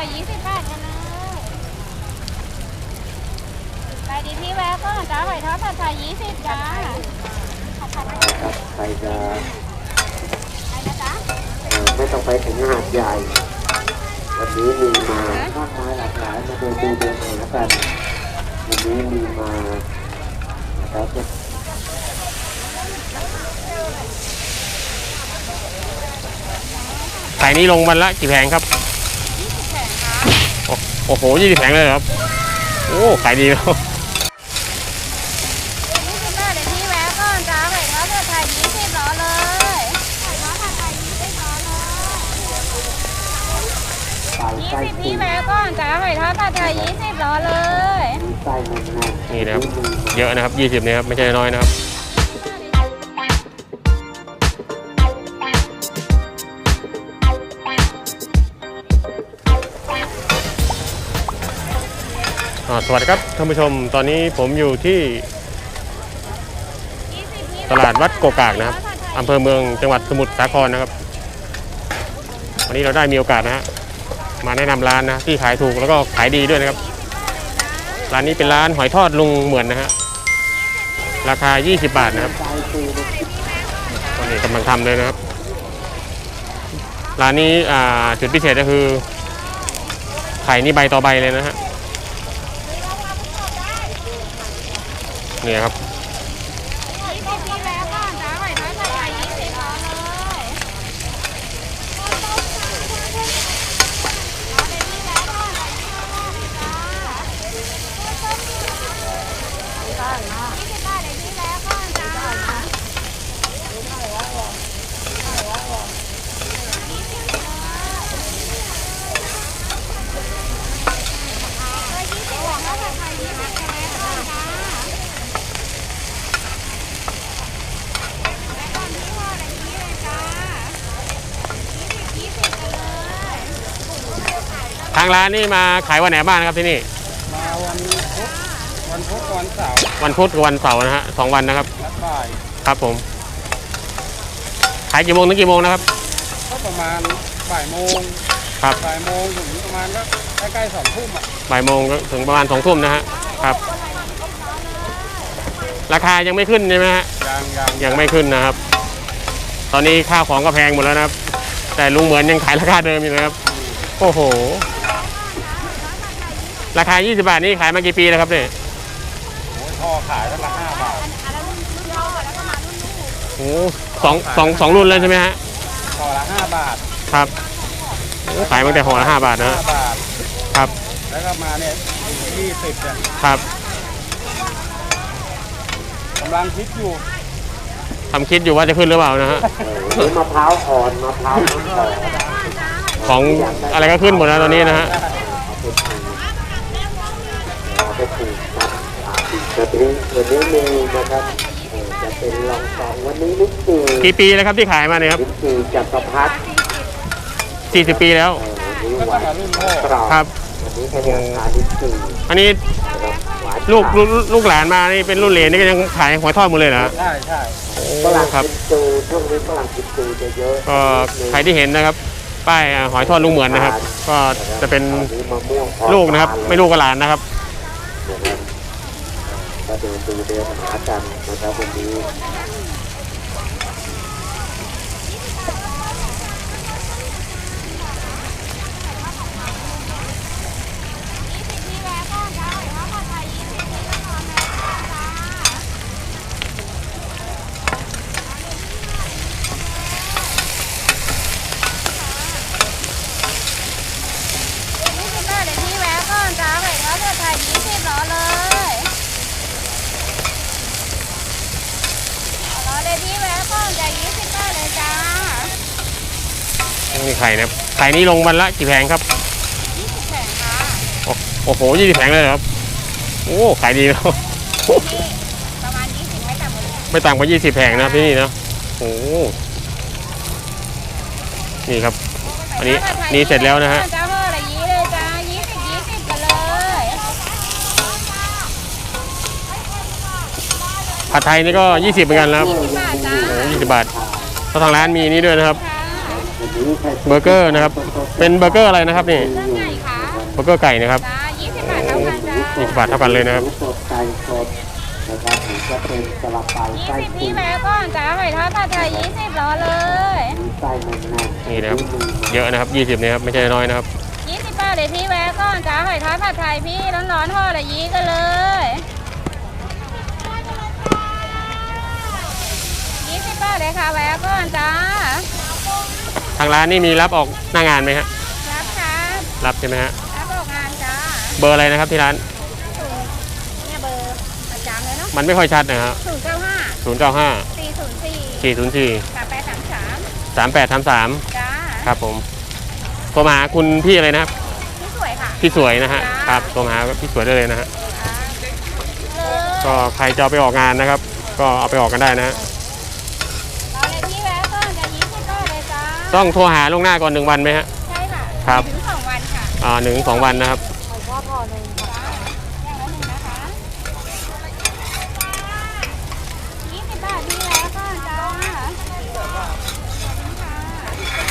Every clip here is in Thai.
จะยี่สิบบาทกันเลยไปดีพี่แวะก่อนจ้าหอยทอดผัดไทยยี่สิบจ้าผัดไทยครับใครจะไปนะจ๊ะเอ่อไม่ต้องไปถึงหาดใหญ่ วันนี้มีมามากมายหลากหลายมาดูดูเดินหากัน วันนี้มีมานะครับขายนี้ลงวันละกี่แผงครับ โอ้โอ้โหยี่สิบแผงเลยเหรอครับ โอ้ขายดีแล้วยี่สิบบาทเดี๋ยวพี่แวะก่อนจ้าหอยทอดผัดไทยยี่สิบล้อเลยหอยทอดผัดไทยยี่สิบล้อเลยปลายยี่ไส้สิบปูพี่แวะก่อนจ้าหอยทอดผัดไทยยี่สิบล้อเลยมีไส้แน่นๆนี่นะครับมีมาเยอะนะครับยี่สิบเนี่ยครับ ไม่ใช่น้อยนะครับ สวัสดีครับท่านผู้ชมตอนนี้ผมอยู่ที่ตลาดวัดโกกากนะครับอำเภอเมืองจังหวัดสมุทรสาครนะครับ วันนี้เราได้มีโอกาสนะฮะมาแนะนำร้านนะที่ขายถูกแล้วก็ขายดีด้วยนะครับ ร้านนี้เป็นร้านหอยทอดลุงเหมือนนะฮะราคา 20 บาทนะครับตอนนี้กำลังทำเลยนะครับ ร้านนี้จุดพิเศษก็คือไข่นี่ใบต่อใบเลยนะฮะ นี่ครับ ยี่สิบพี่แวะก่อนจ้าหอยทอดผัดไทยยี่สิบล้อเลยเอาเลยพี่แวะก่อนยี่สิบบาทจ้ายี่สิบบาทเลยพี่แวะก่อนจ้า ทางร้านนี่มาขายวันไหนบ้างนะครับที่นี่ มาวันพุธวันพุธวันเสาร์วันพุธกับวันเสาร์นะฮะสองวันนะครับนัดบ่ายครับผม ขายกี่โมงถึงกี่โมงนะครับ ก็ประมาณบ่ายโมงครับ บ่ายโมงถึงประมาณก็ใกล้ๆสองทุ่มอะบ่ายโมงถึงประมาณสองทุ่มนะฮะ ครับ ราคายังไม่ขึ้นใช่ไหมฮะ ยังยังยังไม่ขึ้นนะครับ ตอนนี้ข้าวของก็แพงหมดแล้วนะครับ แต่ลุงเหมือนยังขายราคาเดิมอยู่นะครับ โอ้โห ราคา 20 บาทนี่ขายมากี่ปีแล้วครับเนี่ยโอ้ยพ่อขายตั้งละห้าบาทโอ้โหสองสองสองรุ่นเลยใช่ไหมฮะ ห่อละห้าบาทครับโอ้ขายมาตั้งแต่ห่อละห้าบาทนะห้าฮะบาท ครับ แล้วก็มาเนี่ยยี่สิบเนี่ยครับกำลังคิดอยู่ทำคิดอยู่ว่าจะขึ้นหรือเปล่านะฮะเออนี่มะพร้าวอ่อนมะพร้าวน้ำหอมของอะไรก็ขึ้นหมดแล้วตอนนี้นะฮะ เอาไปปลู กครับอ่าเดี๋ยวนี้เดี๋ยวนี้มีนะครับเออจะเป็นรองสองวันนี้ลิปซีกี่ปีแล้วครับที่ขายมาเนี่ยครับลิปซีจักรพรรดิ40ปีแล้วเออวันนี้ก็หตั้วางนแต่รุ่นพ่อกรอบครับวันนี้เป็นราคาลิปซีอันนี้นะครับหวานลูกลูกลูกหลานมานี่เป็นรุ่นเหลนนี่ก็ยังขายหอยทอดหมดเลยนะใช่ใช่ฝรั่งครับกินจูช่วงนี้ฝรั่งกินจูจะเยอะก็ใครที่เห็นนะครับ ป้ายอ่าหอยทอดลุงเหมือนนะครับ ก็จะเป็นตอนนี้มะม่วงพร้อมลูกนะครับทาเลยไม่ลูกกับหลานนะครับนะครับก็ เดินดูเดินหากันนะครับวันนี้ พี่แวะก่อนจ้าหอยทอดผัดไทยยี่สิบพี่ก็พร้อมแล้วจ้า ยี่สิบบาทเดี๋ยวพี่แวะก่อนจ้าหอยทอดผัดไทยยี่สิบล้อเลยเอาล้อเลยพี่แวะก่อนจ้ายี่สิบบาทเลยจ้า นี่ ไข่นะครับไข่นี้ลงวันละกี่แผงครับยี่สิบแผงค่ะโอ้โอ้โหยี่สิบแผงเลยเหรอครับ โอ้ขายดีแล้วนี่ประมาณยี่สิบไม่ต่ำกว่านี้ไม่ต่ำกว่ายี่สิบแผงนะครับที่นี่นะโอ้นี่ครับ อันนี้นี่เสร็จแล้วนะฮะ จ้าห่อละยี่เลยจ้ายี่สิบยี่สิบกันเลยผัดไทยนี่ก็ยี่สิบเหมือนกันนะครับยี่สิบบาทจ้าโอ้ยี่สิบบาทแล้วทางร้านมีนี่ด้วยนะครับ ค่ะวันนี้ใคร เบอร์เกอร์นะครับ เป็นเบอร์เกอร์อะไรนะครับนี่เครื่องใหญ่ค่ะเบอร์เกอร์ไก่นะครับจ้ายี่สิบบาทเท่ากันจ้ายี่สิบบาทเท่ากันเลยนะครับหมูสดไก่สดนะครับหรือจะเป็นสลับไก่ยี่ไส้สิบติ่พี่งแวะก่อนจ้าหอยทอดผัดไทยยี่สิบรอเลยมีไส้แน่นๆนี่นะครับ เยอะนะครับยี่สิบเนี่ยครับไม่ใช่น้อยนะครับยี่สิบบาทเลยพี่แวะก่อนจ้าหอยทอดผัดไทยพี่ร้อนๆห่อละยี่กันเลยยี่สิบบาทเลยค่ะแวะก่อนจ้า ทางร้านนี่มีรับออกหน้างานไหมฮะรับครับรับใช่ไหมฮะรับออกงานจ้าเบอร์อะไรนะครับที่ร้านเนี่ยเบอร์ประจำเลยเนาะมันไม่ค่อยชัดนะครับศูนย์เก้าห้าศูนย์เก้าห้าสี่ศูนย์สี่สี่ศูนย์สี่สามแปดสามสามสามแปดสามสามจ้าครับผมโทรมาหาคุณพี่อะไรนะครับพี่สวยค่ะพี่สวยนะฮะจ้าครับโทรมาหาพี่สวยได้เลยนะฮะเลยก็ใครจะเอาไปออกงานนะครับ ก็เอาไปออกกันได้นะฮะ เอาเลยพี่แวะก่อนจะยี่สิบก็เลยจ้า ต้องโทรหาล่วงหน้าก่อนหนึ่งวันไหมฮะ ใช่ค่ะครับ ถึงสองวันค่ะอ่าหนึ่งสองวันนะครับหอยทอดพอหนึ่งค่ะอย่างละหนึ่งนะคะยี่สิบบาทพี่แวะก่อนจ้า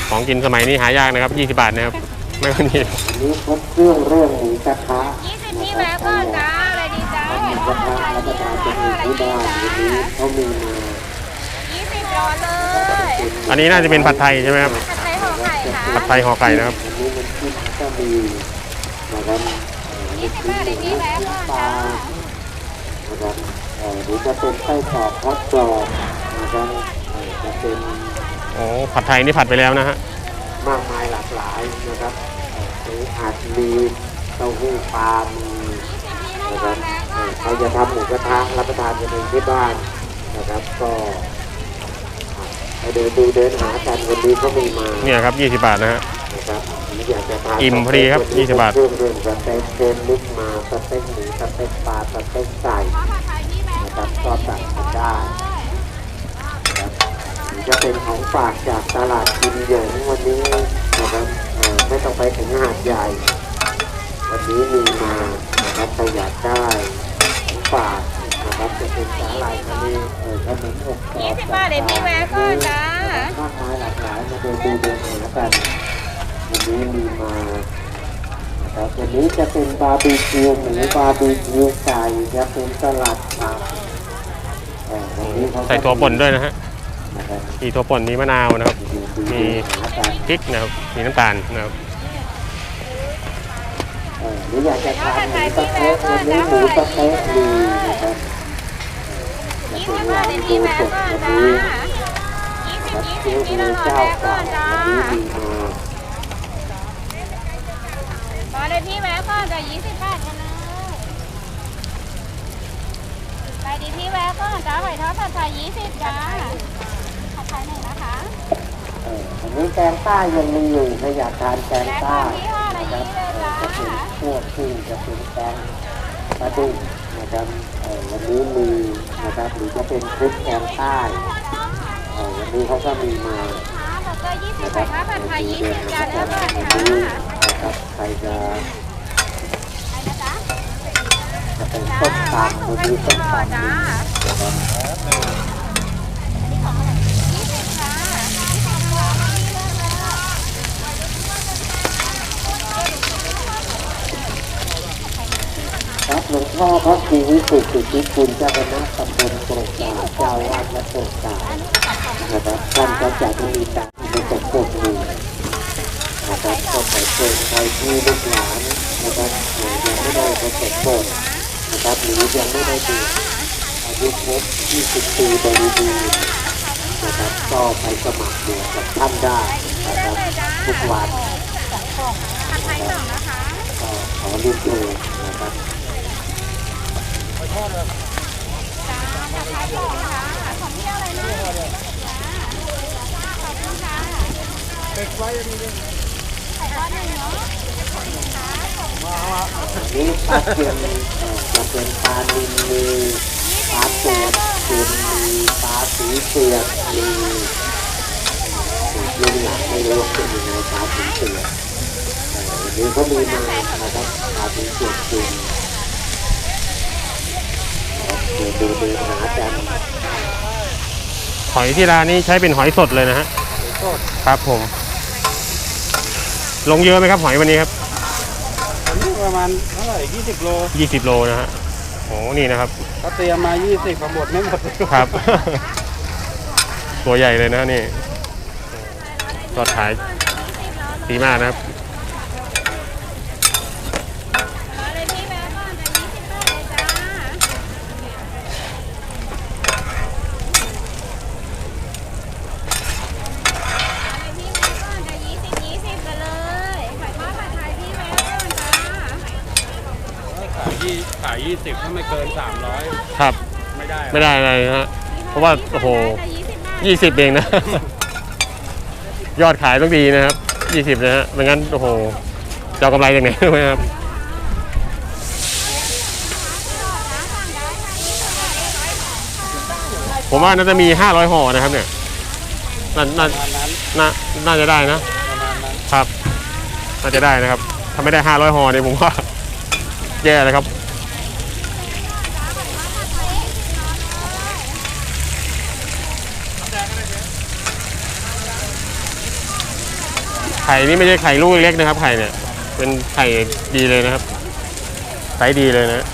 ของกินสมัยนี้หายากนะครับ 20 บาทนะครับ ไม่ค่อยมีอันนี้ครบเครื่องเรื่องหมูกระทะยี่สิบพี่แวะก่อนจ้าอะไรดีจ้าหมูกระทะรับประทานเป็นหมูที่บ้านวันนี้เขามีมา ยี่สิบรอเลยอันนี้น่าจะเป็นผัดไทยใช่ไหมครับ ผัดไทยห่อไข่ค่ะผัดไทยห่อไก่นะครับ อันนี้มันขึ้นก็มีนะครับเอ่อยี่สิบบาทเลยพี่แวะก่อนปลาจ้านะครับเอ่อหรือจะเป็นไส้กรอกทอดกรอบนะครับเอ่อจะเป็นโอ้ผัดไทยนี่ผัดไปแล้วนะฮะ มากมายหลากหลายนะครับเอ่อหรืออาจมีเต้าหู้ปลามียี่สิบพี่นะคน้รัอบงแวะก่เอ่ออนใครจะทำหมูกระทะรับประทานกันเองที่บ้านนะครับ ก็ ไปเดินดูเดินหากันวันนี้ก็มีมาเนี่ยครับ 20 บาทนะฮะ นะครับหรืออยากจะทานอิ่มพอดีครับ20บาท เครื่องเรื่องสเต็กเค็มลึกมาสเต็กหมูสเต็กปลาสเต็กไก่ผัดไทยพี่แวะนะครับก็สั่งกันได้นะครับหรือจะเป็นของฝากจากตลาดกินเหยิงวันนี้นะครับเอ่อไม่ต้องไปถึงหาดใหญ่ วันนี้มีมานะครับประหยัดได้ของฝากนะ ครับจะเป็นสาหร่ายทะเลเอ่อขนมอบกรอบยี่สิบบาทเลยพี่แวะก่อนจ้า มากมายหลากหลายมาดูดูเดินหากันวันนี้มีมานะครับวันนี้จะเป็นบาร์บีคิวหมูบาร์บีคิวไก่จะเป็นสลัดผักเอ่อวันนี้เขาก็ใส่ตัวป่นด้วยนะฮะ นะครับมีตัวป่นมีมะนาวนะครับดูดูมี หากันพริกนะครับ มีน้ำตาลนะครับ เอ่อหรืออยากจะทานหมูสะเต๊ะวันนี้หมูสะเต๊ะมีนะครับ ยี่สิบบาทเลยพี่แวะก่อนจ้ายี่สิบครับยี่เจ๊สิบพี่หมูน้องเจ้าแวะก่ก่อนจ้าวันนี้มีมาขอเลยพี่แวะก่อนจ้ายี่สิบบาทกันเลยไปดีพี่แวะก่อนจ้าหอยทอดผัดไทยยี่สิบจ้าผัดไทยหนึ่งนะคะเอ่ออันนี้แกงใต้ยังมีอยู่ถ้าอยากทานแกงใต้ก่อนพี่ห้อละคยี่รับเลยจ้าเอ่อจะเป็นพวกที่จะเป็นแกงปลาดุก นะครับวันนี้มีนะครับหรือจะเป็นคลิปแกงใต้วันนี้เขาก็มีมาแล้วก็ยี่สิบนะคหรัอบยทอดผัดไทยยี่สิบจ้านกันหาค่ะนะครับใครจะจะเป็นจ้าต้มร้อยตำสุวันนี้ต้นตำจ้านะครับ อันนี้ของอะไรยี่สิบค่ะ ครับหลวง พ่อพระครูวิสุทธิทธิคุณเจ้าคณะตำบลโปรกกาเจ้าวาดและโปรกานะครับท่านก็จะมีการมีสมบูรณ์อยู่นะครับก็ขอเชิญใครที่ลูกหลานนะครับยังไม่ได้ประสบผลนะครับหรือยังไม่ได้ดูอายุครบ20ปีบริบูรณ์นะครับก็ไปสมัครบวชกับท่านได้นะครับทุกวันผัดไทยสองนะคะก็ขอรียนเชิญนะครับ จ้าผัดไทยสองค่ะของพี่ยวอะไรนะจ้าขอบคุณค่ะเป็ดไว้มีเลยไข่ทอดหนึ่งเนาะขอบคุณค่ะอันนี้ปลาเค็มเอ่อจะเป็นปลาดินมีปลาตัวเค็มมีปลาสีเผือกมีรุ่นหลังไม่รู้ว่าเป็นยังไงปลาสีเผือกเอ่อเขามีมานะครับปลาสีเผือกจริง ดูดูดูหากันหอยที่ร้านนี้ใช้เป็นหอยสดเลยนะฮะครับผม ลงเยอะไหมครับหอยวันนี้ครับวันนี่ประมาณเท่าไหร่ยี่สิบโล20โลนะฮะโอ้นี่นะครับเขาเตรียมมายี่สิบมาหมดไม่หมดครับ ตัวใหญ่เลยนะนี่ทอดขายดีมากนะครับ รอเลยพี่แวะก่อนจะยี่สิบบาทเลยจ้า พี่แวะก่อนจะยี่สิบยี่สิบกันเลยขายทอดผัดไทยพี่แวะก่อนจ้า ขา ยยี่ขายยี่สิบถ้าไม่เกินสามร้อยครับ ไม่ได้ไม่ได้อะไรนะฮะ เพราะว่าโอ้โหจะยี่สิบบาท20เองนะ ยอดขายต้องดีนะครับ20นะฮะไม่งั้นโอ้โหจะเอากำไรจากไหนรู้ไหมครับ ผมว่าน่าจะมี500ห่อนะครับเนี่ยน่าน่าประมาณนั้นน่าน่าจะได้นะ ประมาณนั้นครับ น่าจะได้นะครับ ถ้าไม่ได้500ห่อเนี่ยผมว่า แย่เลยครับ ไข่นี่ไม่ใช่ไข่ลูกเล็กนะครับ ไข่เนี่ย เป็นไข่ดีเลยนะครับไซส์ดีเลยนะ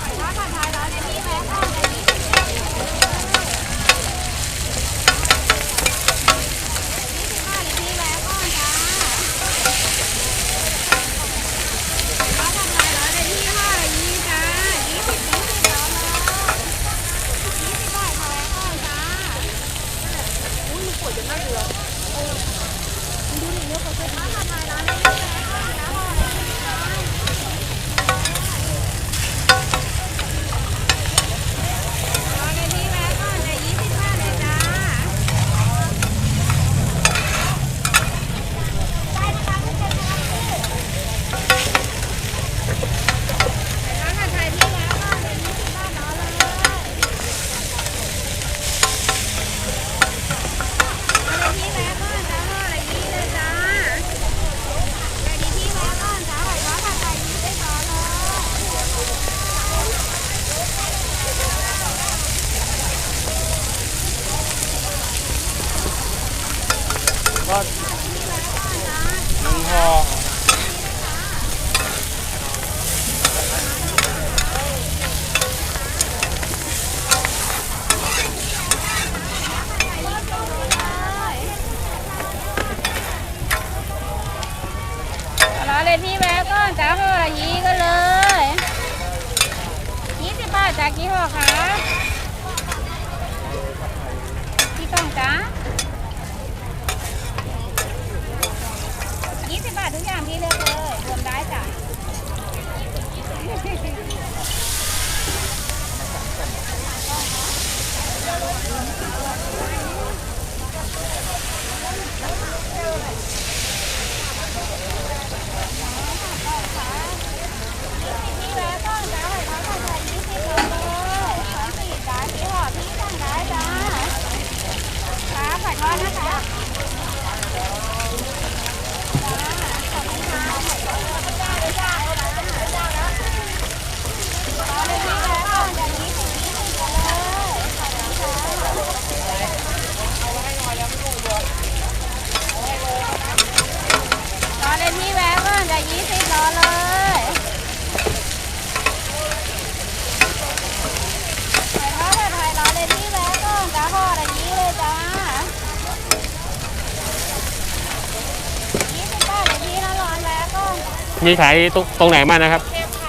มีขายตรงตรงไหนบ้างนะครับ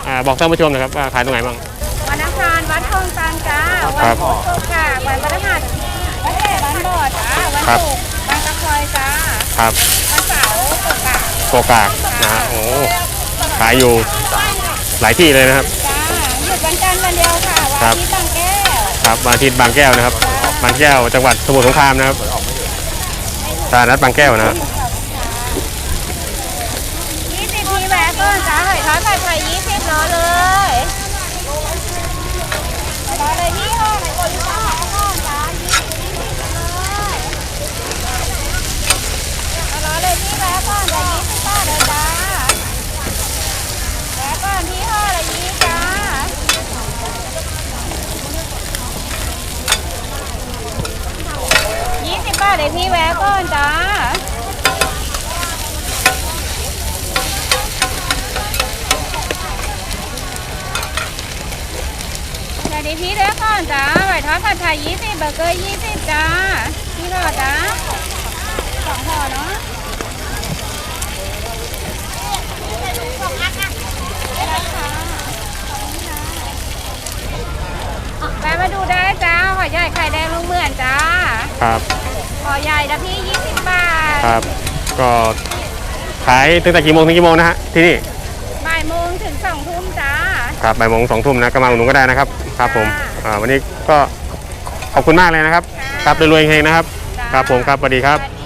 อ่าบอกท่านผู้ชมหนะครับว่าขายตรงไหนบ้าง วันอังคารวัดคลองตันจ้าครัวับพุธค่ะวันพฤหัสวัดแก่บ้านบ่อจ้าวันครับ ศุกร์บางกะคอยจ้าครับวันเสาร์ตกกะโกกากนะฮะโอ้ขายอยู่หลายที่เลยนะครับ จ้าหยุดวันจันทร์วันเดียวค่ะวันครับ อาทิตย์บางแก้วครับวันอาทิตย์บางแก้วนะครับบางแก้วจังหวัดสมุทรสงครามนะครับตลาดนัดบางแก้วนะครับ ยี่สิบทีแวะก่อนจ้าหอยทอดผัดไท ยยี่อเลยรอเลยพี่ห้อไหนคนที่สั่งก่อจ้ายี่สิบยี่สิบเลยรอเลยพี่แวะก่อนจะยี่สิบบาเลยจ้าแวะก่อนพี่ห้อละยี่จ้ายี่สิบบาทเลยพี่แวะก่อนจ้า ดีพี่เด้อก่อนจ้าไข่ทอดผัดไทยยี่สิบเบอร์เกอร์ยี่สิบจ้าพี่ห่อจ้าสองห่อเนาะแวะมาดูได้จ้าหอยใหญ่ไข่แดงลุงเหมือนจ้าครับหอยใหญ่นะพี่ยี่สิบบาทครับ ก็ขายตั้งแต่กี่โมงถึงกี่โมงนะฮะที่นี่บ่ายโมงถึงสองทุ่ม ครับบ่ายโมงสองทุ่มนะก็มาอุดหนุนก็ได้นะครับครับผมอ่าวันนี้ก็ขอบคุณมากเลยนะครับ ครับรวยๆเฮงๆนะครับ ครับผมครับสวัสดีครับ